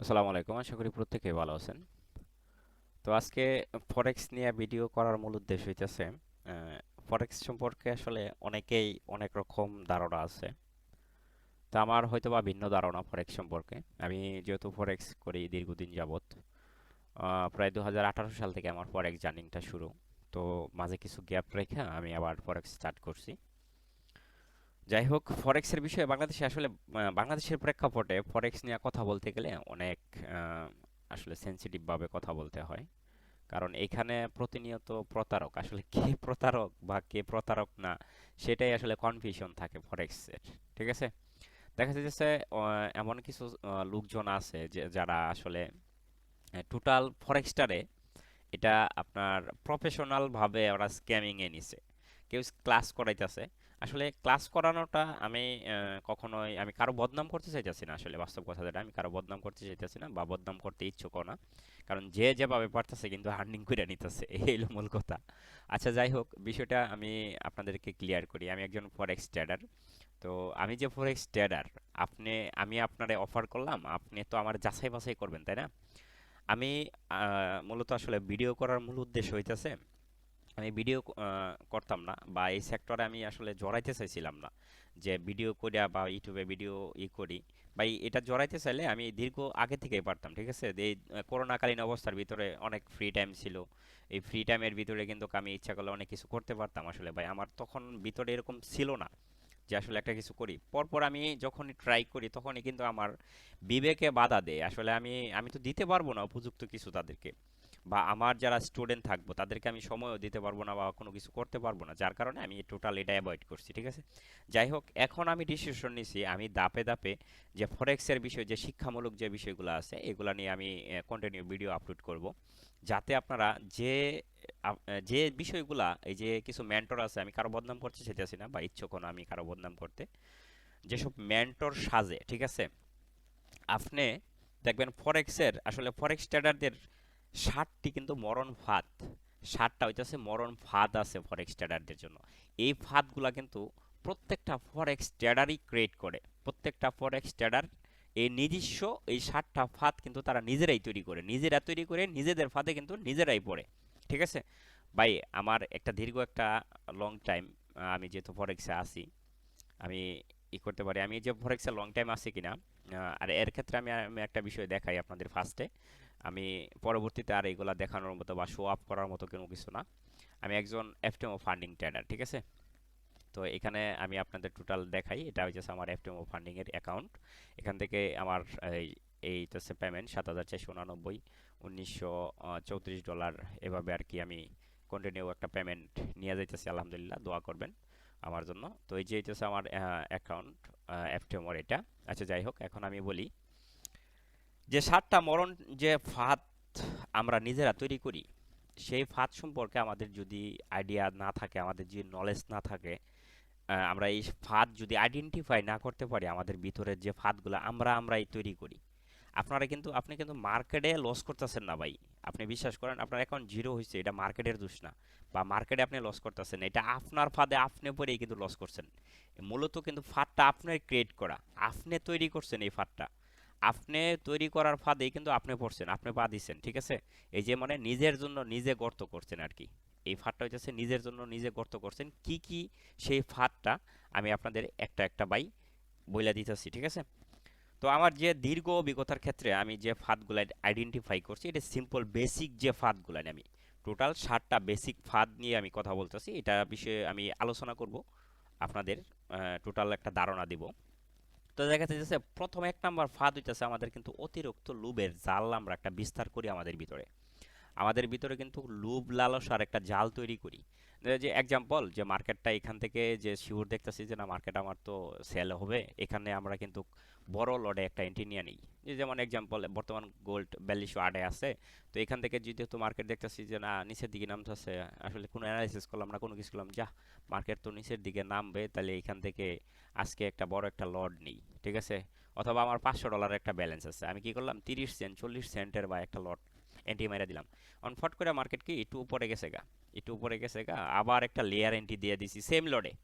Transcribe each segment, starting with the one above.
আসসালামু আলাইকুম আশা করি প্রত্যেকেই ভালো আছেন। তো আজকে ফরেক্স নিয়ে ভিডিও করার মূল উদ্দেশ্য হইতেছে ফরেক্স সম্পর্কে আসলে অনেকেই অনেক রকম ধারণা আছে। তা আমার হয়তো বা ভিন্ন ধারণা ফরেক্স সম্পর্কে। আমি যেহেতু ফরেক্স করি দীর্ঘদিন আহ, প্রায় দু হাজার আঠারো সাল থেকে আমার ফরেক্স জার্নিংটা শুরু। তো মাঝে কিছু গ্যাপ রেখে আমি আবার ফরেক্স স্টার্ট করছি। যাই হোক ফরেক্সের বিষয়ে বাংলাদেশে আসলে বাংলাদেশের প্রেক্ষাপটে ফরেক্স নিয়ে কথা বলতে গেলে অনেক আসলে সেনসিটিভ ভাবে কথা বলতে হয়। কারণ এখানে প্রতিনিয়ত প্রতারক, আসলে কে প্রতারক বা কে প্রতারক না, সেটাই আসলে কনফিউশন থাকে ফরেক্সের ঠিক আছে? দেখা যাচ্ছে এমন কিছু লোকজন আছে যে, যারা আসলে টোটাল ফরেক্সটারে এটা আপনার প্রফেশনাল ভাবে ওরা স্ক্যামিং এ নিছে। কেউ ক্লাস করাইতেছে আসলে ক্লাস করানোটা আমি কখনোই আমি কারও বদনাম করতে চাইতেছি না আসলে বাস্তব কথা যেটা আমি কারও বদনাম করতে চাইতেছি না বা বদনাম করতে ইচ্ছুকও না। কারণ যে যেভাবে পারতেছে কিন্তু আর্নিং করে নিতেছে, এই হলো মূল কথা। আচ্ছা যাই হোক, বিষয়টা আমি আপনাদেরকে ক্লিয়ার করি। আমি একজন ফরেক্স ট্রেডার তো আমি যে ফরেক্স ট্রেডার আপনি, আমি আপনারে অফার করলাম, আপনি তো আমার যাচাই বাছাই করবেন, তাই না? আমি মূলত আসলে ভিডিও করার মূল উদ্দেশ্য হইতেছে আমি ভিডিও করতাম না বা এই সেক্টরে আমি আসলে জড়াইতে চাইছিলাম না। যে ভিডিও করিয়া বা ইউটিউবে ভিডিও ই করি বা এটা জড়াইতে চাইলে আমি দীর্ঘ আগে থেকেই পারতাম, ঠিক আছে? এই করোনাকালীন অবস্থার ভিতরে অনেক ফ্রি টাইম ছিল। এই ফ্রি টাইমের ভিতরে কিন্তু আমি ইচ্ছা করলে অনেক কিছু করতে পারতাম আসলে ভাই। আমার তখন ভিতরে এরকম ছিল না যে আসলে একটা কিছু করি। পরপর আমি যখনই ট্রাই করি তখনই কিন্তু আমার বিবেকে বাধা দেয়। আসলে আমি আমি তো দিতে পারব না উপযুক্ত কিছু তাদেরকে। বা আমার যারা স্টুডেন্ট থাকব, তাদেরকে আমি সময়ও দিতে পারব না বা কোনো কিছু করতে পারব না, যার কারণে আমি টোটাল এটা অ্যাভয়েড করছি, ঠিক আছে? যাই হোক, এখন আমি ডিসিশন নিছি, আমি দাপে দাপে যে ফরেক্সের বিষয়, যে শিক্ষামূলক যে বিষয়গুলো আছে, এগুলো নিয়ে আমি কন্টিনিউ ভিডিও আপলোড করব। যাতে আপনারা যে যে বিষয়গুলা, এই যে কিছু মেন্টর আছে, আমি কারও বদনাম করতে চাইতেছি না বা ইচ্ছুক না আমি কারও বদনাম করতে, যেসব মেন্টর সাজে, ঠিক আছে? আপনি দেখবেন ফরেক্সের আসলে ফরেক্স ট্রেডারদের ষাটটি কিন্তু মরণ ফাঁদ। ষাটটা হইতেছে মরণ ফাঁদ আছে ফরেক্স ট্রেডারদের জন্য। এই ফাঁদগুলা কিন্তু প্রত্যেকটা ফরেক্স ট্রেডারই ক্রিয়েট করে। প্রত্যেকটা ফরেক্স ট্রেডার এই নিজস্ব এই ষাটটা ফাঁদ কিন্তু তারা নিজেরাই তৈরি করে। নিজেরা তৈরি করে নিজেদের ফাঁদে কিন্তু নিজেরাই পড়ে। ঠিক আছে? ভাই, আমার একটা দীর্ঘ একটা লং টাইম আমি যেহেতু ফরেক্সে আছি, আমি ই করতে পারি। আমি যে ফরেক্সে লং টাইম আছি কিনা আর এর ক্ষেত্রে আমি আমি একটা বিষয় দেখাই আপনাদের ফার্স্টে আমি পরবর্তীতে আর এইগুলা দেখানোর মতো বা শো আপ করার মতো কোনো কিছু না। আমি একজন এফটিএমও ফান্ডিং ট্রেডার ঠিক আছে? তো এখানে আমি আপনাদের টোটাল দেখাই। এটা হচ্ছে আমার এফটিএমও ফান্ডিং এর অ্যাকাউন্ট এখান থেকে আমার এই হচ্ছে পেমেন্ট সাত হাজার চারশো উনানব্বই, উনিশশো চৌত্রিশ ডলার এভাবে আর কি আমি কন্টিনিউ একটা পেমেন্ট নিয়ে যাইতেছি, আলহামদুলিল্লাহ। দোয়া করবেন আমার জন্য। তো এই যে হচ্ছে আমার অ্যাকাউন্ট এফটিএমওর এটা। আচ্ছা যাই হোক, এখন আমি বলি যে সাতটা মরণ, যে ফাঁদ আমরা নিজেরা তৈরি করি, সেই ফাঁদ সম্পর্কে আমাদের যদি আইডিয়া না থাকে, আমাদের যদি নলেজ না থাকে আমরা এই ফাঁদ যদি আইডেন্টিফাই না করতে পারি, আমাদের ভিতরের যে ফাঁদগুলো, আমরা আমরাই তৈরি করি। আপনারা কিন্তু, আপনি কিন্তু মার্কেটে লস করতেছেন না ভাই। আপনি বিশ্বাস করেন, আপনার অ্যাকাউন্ট জিরো হয়েছে এটা মার্কেটের দোষ না। বা মার্কেটে আপনি লস করতেছেন, এটা আপনার ফাঁদে আপনি পরেই কিন্তু লস করছেন। মূলত কিন্তু ফাঁদটা আপনার ক্রিয়েট করা, আপনি তৈরি করছেন এই ফাঁদটা। আপনি তৈরি করার ফাঁদেই কিন্তু আপনি পড়ছেন আপনি পা দিচ্ছেন, ঠিক আছে? এই যে মানে নিজের জন্য নিজে গর্ত করছেন আর কি। এই ফাঁদটা হচ্ছে নিজের জন্য নিজে গর্ত করছেন। কি কি সেই ফাঁদটা আমি আপনাদের একটা একটা বাই বইলা দিতেছি, ঠিক আছে? তো আমার যে দীর্ঘ অভিজ্ঞতার ক্ষেত্রে আমি যে ফাঁদগুলো আইডেন্টিফাই করছি, এটা সিম্পল বেসিক যে ফাঁদগুলো আমি টোটাল ষাটটা বেসিক ফাঁদ নিয়ে আমি কথা বলতেছি। এটা বিষয়ে আমি আলোচনা করব। আপনাদের টোটাল একটা ধারণা দিব। তো দেখা যাচ্ছে প্রথম এক নাম্বার ফাঁদ হইতেছে আমাদের কিন্তু অতিরিক্ত লোভের জাল আমরা একটা বিস্তার করি আমাদের ভিতরে। আমাদের ভিতরে কিন্তু লোভ লালসার একটা জাল তৈরি করি। যে- এক্সাম্পল যে মার্কেটটা এখান থেকে যে শিওর দেখতেছি যে না মার্কেট আমার তো সেল হবে, এখানে আমরা কিন্তু বড় লডে একটা এন্ট্রি নিয়ে নিই। যেমন এক্সাম্পল বর্তমান গোল্ড বিয়াল্লিশশো আটে আছে, তো এখান থেকে যেহেতু মার্কেট দেখতেছি যে না, নিচের দিকে নামতেছে, আসলে কোনো অ্যানালাইসিস করলাম না, কোনো কিছু করলাম, যা মার্কেট তো নিচের দিকে নামবে, তাহলে এখান থেকে আজকে একটা বড় একটা লড নিই, ঠিক আছে? অথবা আমার পাঁচশো ডলারের একটা ব্যালেন্স আছে, আমি কি করলাম? তিরিশ সেন্ট চল্লিশ সেন্টের বা একটা লট এন্ট্রি মেরে দিলাম। অনফট করে মার্কেট কি, একটু উপরে গেছে গা। একটু উপরে গেছে গা, আবার একটা লেয়ার এন্ট্রি দিয়ে দিছি সেম লটে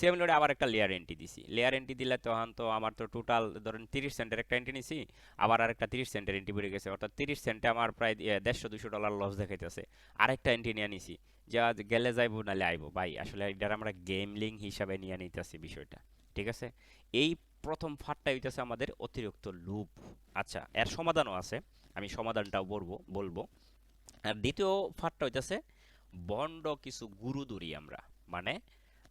সেম লোডে আবার একটা লেয়ার এন্ট্রি দিছি। লেয়ার এন্ট্রি দিলে তখন তো আমার তো টোটাল ধরেন তিরিশ সেন্টের একটা এন্ট্রি নিছি, আবার আরেকটা তিরিশ সেন্টের এন্ট্রি বেড়ে গেছে। অর্থাৎ তিরিশ সেন্টে আমার প্রায় দেড়শো দুশো ডলার লস দেখাইতেছে। আরেকটা এন্ট্রি নিয়ে নিছি। যা গেলে যাইবো, নালে আইবো। ভাই, আসলে এটার আমরা গেমলিং হিসাবে নিয়ে নিতেছি বিষয়টা। ঠিক আছে? এই প্রথম ফাটটা হইতেছে আমাদের অতিরিক্ত লুপ আচ্ছা এর সমাধানও আছে। আমি সমাধানটাও বলব বলব। আর দ্বিতীয় ফাটটা হইতেছে, বন্ড কিছু গুরু ধরি আমরা। মানে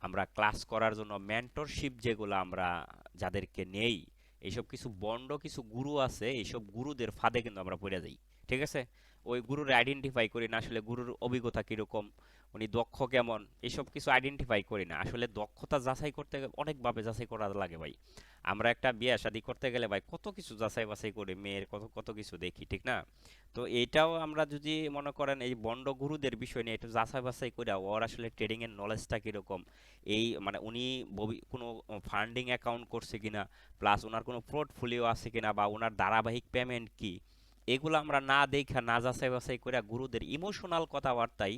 আমরা ক্লাস করার জন্য মেন্টরশিপ যেগুলো আমরা যাদেরকে নেই, এইসব কিছু বন্ড কিছু গুরু আছে, এইসব গুরুদের ফাঁদে কিন্তু আমরা পড়ে যাই। ঠিক আছে? ওই গুরুর আইডেন্টিফাই করি না আসলে গুরুর অভিজ্ঞতা কীরকম উনি দক্ষ কেমন এইসব কিছু আইডেন্টিফাই করি না। আসলে দক্ষতা যাচাই করতে অনেকভাবে যাচাই করা লাগে ভাই। আমরা একটা বিয়ে শাদী করতে গেলে ভাই কত কিছু যাচাই বাছাই করি, মেয়ের কত কত কিছু দেখি, ঠিক না? তো এইটাও আমরা যদি মনে করেন এই বন্ড গুরুদের বিষয় নিয়ে একটু যাচাই বাছাই করে, ওর আসলে ট্রেডিং এর নলেজটা কীরকম, এই মানে উনি কোনো ফান্ডিং অ্যাকাউন্ট করছে কিনা প্লাস ওনার কোনো পোর্টফোলিও আছে কিনা বা ওনার ধারাবাহিক পেমেন্ট কি, এগুলো আমরা না দেখা, না যাচাই বাছাই করে গুরুদের ইমোশনাল কথাবার্তাই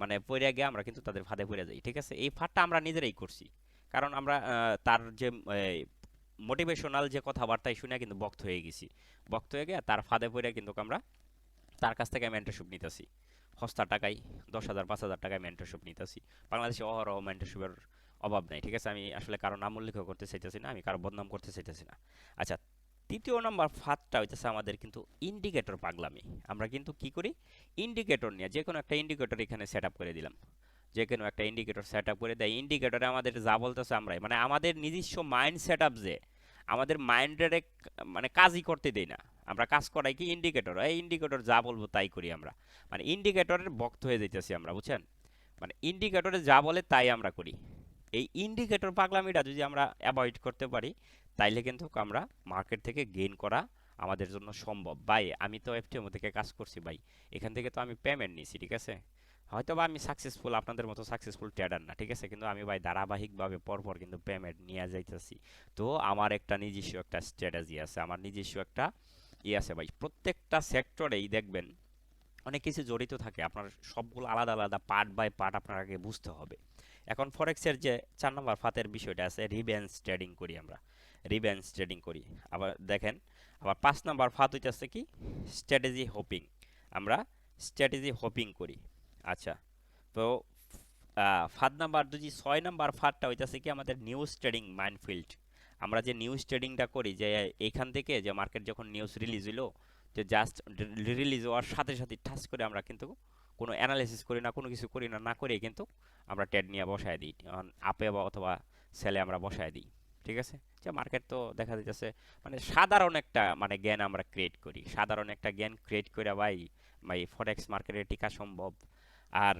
মানে পড়ে গিয়ে আমরা কিন্তু তাদের ফাঁদে পড়ে যাই, ঠিক আছে? এই ফাঁদটা আমরা নিজেরাই করছি। কারণ আমরা তার যে মোটিভেশনাল যে কথাবার্তাই শুনে কিন্তু বক্ত হয়ে গেছি। বক্ত হয়ে গিয়ে তার ফাঁদে পড়ে কিন্তু আমরা তার কাছ থেকে মেন্টরশিপ নিতেছি। সস্তা টাকায় দশ হাজার, পাঁচ হাজার টাকায় মেন্টরশিপ নিতেছি। বাংলাদেশে অহরহ মেন্টরশিপের অভাব নাই, ঠিক আছে? আমি আসলে কারও নাম উল্লেখ করতে চাইতেছি না, আমি কারও বদনাম করতে চাইতেছি না। আচ্ছা তৃতীয় নম্বর ফাঁদটা হইতেছে আমাদের কিন্তু ইন্ডিকেটর পাগলামি। আমরা কিন্তু কি করি? ইন্ডিকেটর নিয়ে যে কোনো একটা ইন্ডিকেটর এখানে সেট করে দিলাম। যে কোনো একটা ইন্ডিকেটর সেট করে দেয়। ইন্ডিকেটরে আমাদের যা বলতেছে আমরাই। মানে আমাদের নিজস্ব মাইন্ড সেট যে, আমাদের মাইন্ডের মানে কাজই করতে দেই না। আমরা কাজ করাই কি ইন্ডিকেটর এই ইন্ডিকেটর যা বলব তাই করি আমরা। মানে ইন্ডিকেটরের বক্ত হয়ে যাইতেছি আমরা, বুঝছেন? মানে ইন্ডিকেটরে যা বলে তাই আমরা করি। এই ইন্ডিকেটর পাগলামিটা যদি আমরা অ্যাভয়েড করতে পারি তাইলে কিন্তু আমরা মার্কেট থেকে গেইন করা আমাদের জন্য সম্ভব। ভাই, আমি তো এফটিএমও থেকে কাজ করছি ভাই। এখান থেকে তো আমি পেমেন্ট নিছি, ঠিক আছে? হয়তো বা আমি সাকসেসফুল আপনাদের মতো সাকসেসফুল ট্রেডার না, ঠিক আছে? কিন্তু আমি ভাই ধারাবাহিকভাবে পরপর কিন্তু পেমেন্ট নিয়ে যাইতেছি। তো আমার একটা নিজস্ব একটা স্ট্র্যাটেজি আছে, আমার নিজস্ব একটা ই আছে ভাই। প্রত্যেকটা সেক্টরেই দেখবেন, অনেক কিছু জড়িত থাকে। আপনার সবগুলো আলাদা আলাদা পার্ট বাই পার্ট আপনার আগে বুঝতে হবে। এখন ফরেক্সের যে চার নম্বর ফাতের বিষয়টা আছে রিভেন্স ট্রেডিং করি আমরা। রিভেন্স ট্রেডিং করি। আবার দেখেন, আবার পাঁচ নাম্বার ফাত হইতেছে কি? স্ট্র্যাটেজি হোপিং আমরা স্ট্র্যাটেজি হোপিং করি। আচ্ছা তো ফাঁদ নাম্বার যদি ছয় নাম্বার ফাঁদটা হইতেছে কি? আমাদের নিউজ ট্রেডিং মাইনফিল্ড আমরা যে নিউজ ট্রেডিংটা করি, যে এইখান থেকে যে মার্কেট যখন নিউজ রিলিজ হইল যে জাস্ট রিলিজ হওয়ার সাথে সাথে ঠাস করে আমরা কিন্তু কোনো অ্যানালাইসিস করি না, কোনো কিছু করি না না করে কিন্তু আমরা ট্রেড নিয়ে বসায় দিই। আপে বা অথবা সেলে আমরা বসায় দিই। ঠিক আছে? যে মার্কেট তো দেখা যাচ্ছে মানে সাধারণ একটা মানে জ্ঞান আমরা ক্রিয়েট করি। সাধারণ একটা জ্ঞান ক্রিয়েট করে ভাই ভাই ফরেক্স মার্কেটে টিকা সম্ভব। আর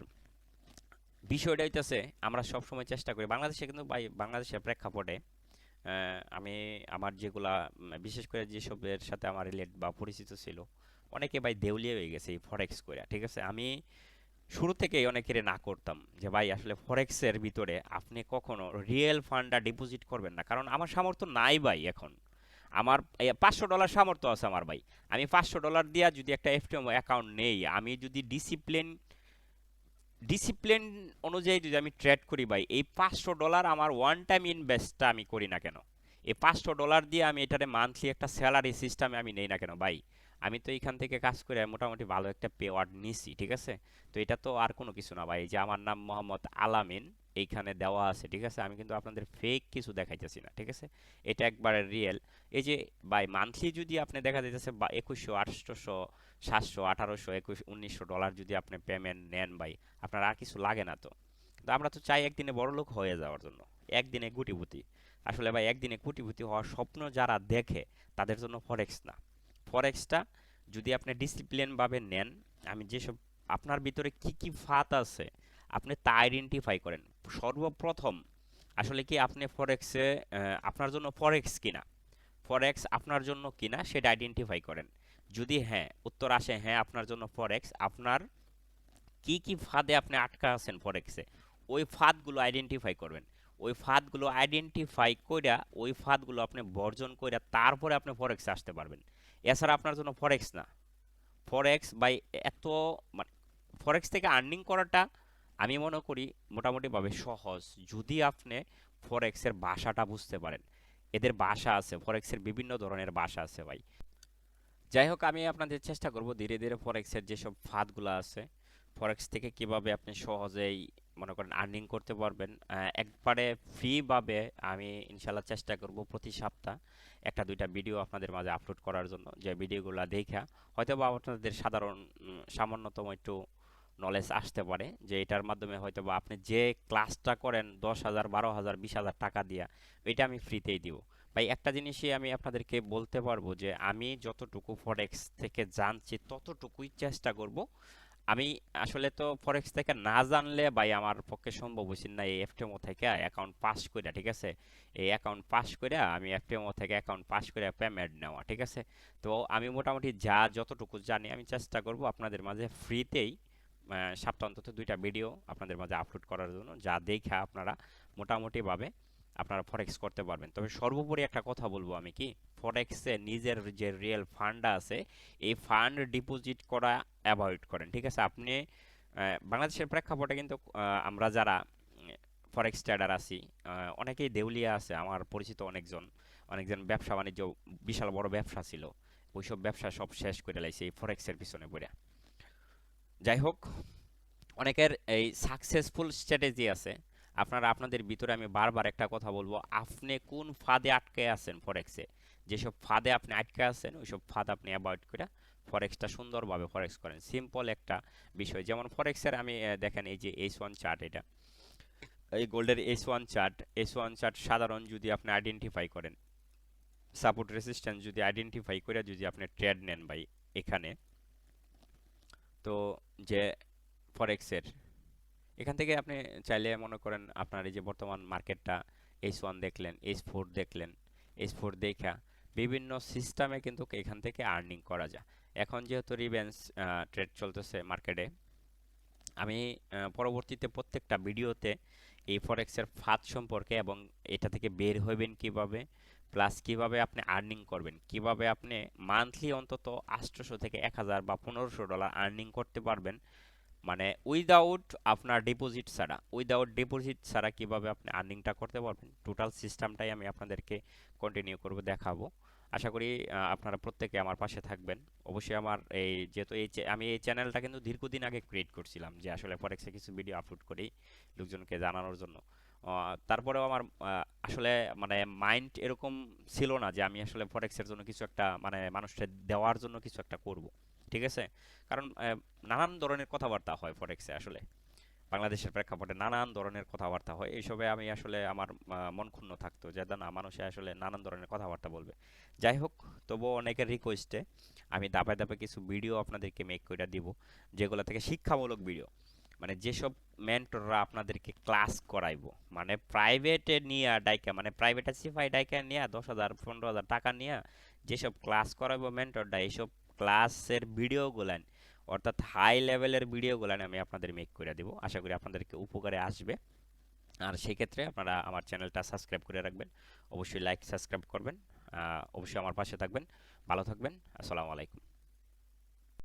বিষয়টা হইতেছে, আমরা সব সময় চেষ্টা করি। বাংলাদেশে কিন্তু ভাই, বাংলাদেশের প্রেক্ষাপটে আমি আমার যেগুলা, বিশেষ করে যেসবের সাথে আমার রিলেট বা পরিচিত ছিল, অনেকে ভাই দেউলিয়া হয়ে গেছে এই ফরেক্স করে ঠিক আছে? আমি শুরু থেকেই অনেকের না করতাম যে, ভাই, আসলে ফরেক্সের ভিতরে আপনি কখনো রিয়েল ফান্ডটা ডিপোজিট করবেন না। কারণ আমার সামর্থ্য নাই ভাই এখন। আমার পাঁচশো ডলার সামর্থ্য আছে আমার ভাই। আমি পাঁচশো ডলার দিয়া যদি একটা এফটিএম অ্যাকাউন্ট নেই, আমি যদি ডিসিপ্লিন ডিসিপ্লিন অনুযায়ী যদি আমি ট্রেড করি ভাই, এই পাঁচশো ডলার আমার ওয়ান টাইম ইনভেস্টটা আমি করি না কেন? এই পাঁচশো ডলার দিয়ে আমি এটারে মান্থলি একটা স্যালারি সিস্টেমে আমি নেই না কেন ভাই? আমি তো এইখান থেকে কাজ করে মোটামুটি ভালো একটা পে ওয়ার্ড নিছি, ঠিক আছে? তো এটা তো আর কোনো কিছু না ভাই যে আমার নাম মোহাম্মদ আলামিন, এইখানে দেওয়া আছে, ঠিক আছে? আমি কিন্তু আপনাদের ফেক কিছু দেখাইতেছি না, ঠিক আছে? এটা একবারে রিয়েল এই যে ভাই মান্থলি যদি আপনি দেখা যাইতেছে বা একুশশো, আটশোশো, সাতশো, আঠারোশো, একুশ, উনিশশো ডলার যদি আপনি পেমেন্ট নেন ভাই, আপনার আর কিছু লাগে না তো। কিন্তু আমরা তো চাই একদিনে বড় লোক হয়ে যাওয়ার জন্য, একদিনে গুটিপুতি আসলে ভাই, একদিনে কুটিপুতি হওয়ার স্বপ্ন যারা দেখে, তাদের জন্য ফরেক্স না। ফরেক্সটা যদি আপনি ডিসিপ্লিনভাবে নেন, আমি যেসব আপনার ভিতরে কি কি ফাত আছে, আপনি তা আইডেন্টিফাই করেন। সর্বপ্রথম, আসলে কি আপনি ফরেক্সে আপনার জন্য ফরেক্স কিনা? ফরেক্স আপনার জন্য কিনা সেটা আইডেন্টিফাই করেন। যদি হ্যাঁ উত্তর আসে হ্যাঁ আপনার জন্য ফরেক্স আপনার কি কি ফাঁদে আপনি আটকা আছেন ফরেক্সে ওই ফাঁদগুলো আইডেন্টিফাই করবেন। ওই ফাঁদগুলো আইডেন্টিফাই কইরা ওই ফাঁদগুলো আপনি বর্জন কইরা তারপরে আপনি ফরেক্সে আসতে পারবেন। এছাড়া আপনার জন্য ফরেক্স না। ফরেক্স বাই এত মানে ফরেক্স থেকে আর্নিং করাটা আমি মনে করি মোটামুটিভাবে সহজ। যদি আপনি ফরেক্সের বাসাটা বুঝতে পারেন। এদের বাসা আছে ফরেক্সের বিভিন্ন ধরনের বাসা আছে ভাই। যাই হোক, আমি আপনাদের চেষ্টা করব ধীরে ধীরে ফরেক্সের যেসব ফাঁদগুলো আছে ফরেক্স থেকে কীভাবে আপনি সহজেই মনে করেন আর্নিং করতে পারবেন একবারে ফ্রিভাবে আমি ইনশাল্লাহ চেষ্টা করব প্রতি সপ্তাহ একটা দুইটা ভিডিও আপনাদের মাঝে আপলোড করার জন্য। যে ভিডিওগুলো দেখা হয়তো বা আপনাদের সাধারণ সামান্যতম একটু নলেজ আসতে পারে যে এটার মাধ্যমে হয়তো বা আপনি যে ক্লাসটা করেন দশ হাজার, বারো হাজার, বিশ হাজার টাকা দিয়া, এটা আমি ফ্রিতেই দিব। ভাই, একটা জিনিসই আমি আপনাদেরকে বলতে পারব যে আমি যতটুকু ফরেক্স থেকে জানছি, ততটুকুই চেষ্টা করব আমি আসলে তো ফরেক্স থেকে না জানলে ভাই আমার পক্ষে সম্ভব হয়েছে না এই এফটিএমও থেকে অ্যাকাউন্ট পাস করে ঠিক আছে? এই অ্যাকাউন্ট পাস করে আমি এফটিএমও থেকে অ্যাকাউন্ট পাস করে পেমেন্ট নেওয়া, ঠিক আছে? তো আমি মোটামুটি যা যতটুকু জানি আমি চেষ্টা করব আপনাদের মাঝে ফ্রিতেই সপ্তাহ অন্তত দুইটা ভিডিও আপনাদের মাঝে আপলোড করার জন্য, যা দেখে আপনারা মোটামুটিভাবে আপনারা ফরেক্স করতে পারবেন। তবে সর্বোপরি একটা কথা বলব আমি কি? ফরেক্সে নিজের যে রিয়েল ফান্ড আছে, এই ফান্ড ডিপোজিট করা অ্যাভয়েড করেন, ঠিক আছে? আপনি বাংলাদেশের প্রেক্ষাপটে কিন্তু আমরা যারা ফরেক্স ট্রেডার আছি অনেকেই দেউলিয়া আছে, আমার পরিচিত অনেকজন অনেকজন ব্যবসা বাণিজ্য, বিশাল বড় ব্যবসা ছিল, ওইসব ব্যবসা সব শেষ করে লাইছে এই ফরেক্সের পিছনে পড়ে। যাই হোক, অনেকের এই সাকসেসফুল স্ট্র্যাটেজি আছে আপনারা আপনাদের ভিতরে আমি বারবার একটা কথা বলব, আপনি কোন ফাঁদে আটকে আছেন ফরেক্সে যেসব ফাঁদে আপনি আটকে আছেন, ওইসব ফাঁদ আপনি অ্যাভয়েড করে ফরেক্সটা সুন্দরভাবে ফরেক্স করেন। সিম্পল একটা বিষয়। যেমন ফরেক্সের আমি দেখেন এই যে এইচ ওয়ান চার্ট এটা। এই গোল্ডের S one chart S one chart সাধারণ যদি আপনি আইডেন্টিফাই করেন সাপোর্ট রেসিস্ট্যান্স যদি আইডেন্টিফাই করে যদি আপনি ট্রেড নেন ভাই এখানে, তো যে ফরেক্সের এখান থেকে আপনি চাইলে মনে করেন আপনার এই যে বর্তমান মার্কেটটা এইচ ওয়ান দেখলেন এইচ ফোর দেখলেন এইচ ফোর দেখা বিভিন্ন সিস্টেমে কিন্তু এখান থেকে আর্নিং করা যায়। এখন যেহেতু রিভেন্স ট্রেড চলতেছে মার্কেটে আমি পরবর্তীতে প্রত্যেকটা ভিডিওতে এই ফরেক্সের ফাঁদ সম্পর্কে এবং এটা থেকে বের হবেন কীভাবে প্লাস কীভাবে আপনি আর্নিং করবেন, কীভাবে আপনি মান্থলি অন্তত আটশোশো থেকে এক হাজার বা পনেরোশো ডলার আর্নিং করতে পারবেন মানে উইদাউট আপনার ডিপোজিট ছাড়া উইদাউট ডিপোজিট ছাড়া কীভাবে আপনি আর্নিংটা করতে পারবেন? টোটাল সিস্টেমটাই আমি আপনাদেরকে কন্টিনিউ করব, দেখাবো। আশা করি আপনারা প্রত্যেকে আমার পাশে থাকবেন। অবশ্যই আমার এই যেহেতু এই আমি এই চ্যানেলটা কিন্তু দীর্ঘদিন আগে ক্রিয়েট করছিলাম, যে আসলে ফরেক্সে কিছু ভিডিও আপলোড করি লোকজনকে জানানোর জন্য। তারপরেও আমার আসলে মানে মাইন্ড এরকম ছিল না যে আমি আসলে ফরেক্সের জন্য কিছু একটা মানে মানুষকে দেওয়ার জন্য কিছু একটা করব। ঠিক আছে? কারণ নানান ধরনের কথাবার্তা হয় ফরেক্সে আসলে। বাংলাদেশের প্রেক্ষাপটে নানান ধরনের কথাবার্তা হয়। এইসবে আমি আসলে আমার মন ক্ষুণ্ণ থাকতো যে, না মানুষে আসলে নানান ধরনের কথাবার্তা বলবে। যাই হোক, তবুও অনেকের রিকোয়েস্টে আমি ধাপে ধাপে কিছু ভিডিও আপনাদেরকে মেক করে দিব, যেগুলো থেকে শিক্ষামূলক ভিডিও মানে যেসব মেন্টররা আপনাদেরকে ক্লাস করাইবো মানে প্রাইভেটে নিয়ে ডাইকা মানে প্রাইভেট সিফাই ডাইকা নিয়ে দশ হাজার, পনেরো হাজার টাকা নিয়ে যেসব ক্লাস করাইবো মেন্টররা এইসব ক্লাসের ভিডিওগুলান, অর্থাৎ হাই লেভেলের ভিডিওগুলান আমি আপনাদের মেক করে দেবো। আশা করি আপনাদেরকে উপকারে আসবে। আর সেক্ষেত্রে আপনারা আমার চ্যানেলটা সাবস্ক্রাইব করে রাখবেন। অবশ্যই লাইক সাবস্ক্রাইব করবেন। অবশ্যই আমার পাশে থাকবেন। ভালো থাকবেন। আসসালামু আলাইকুম।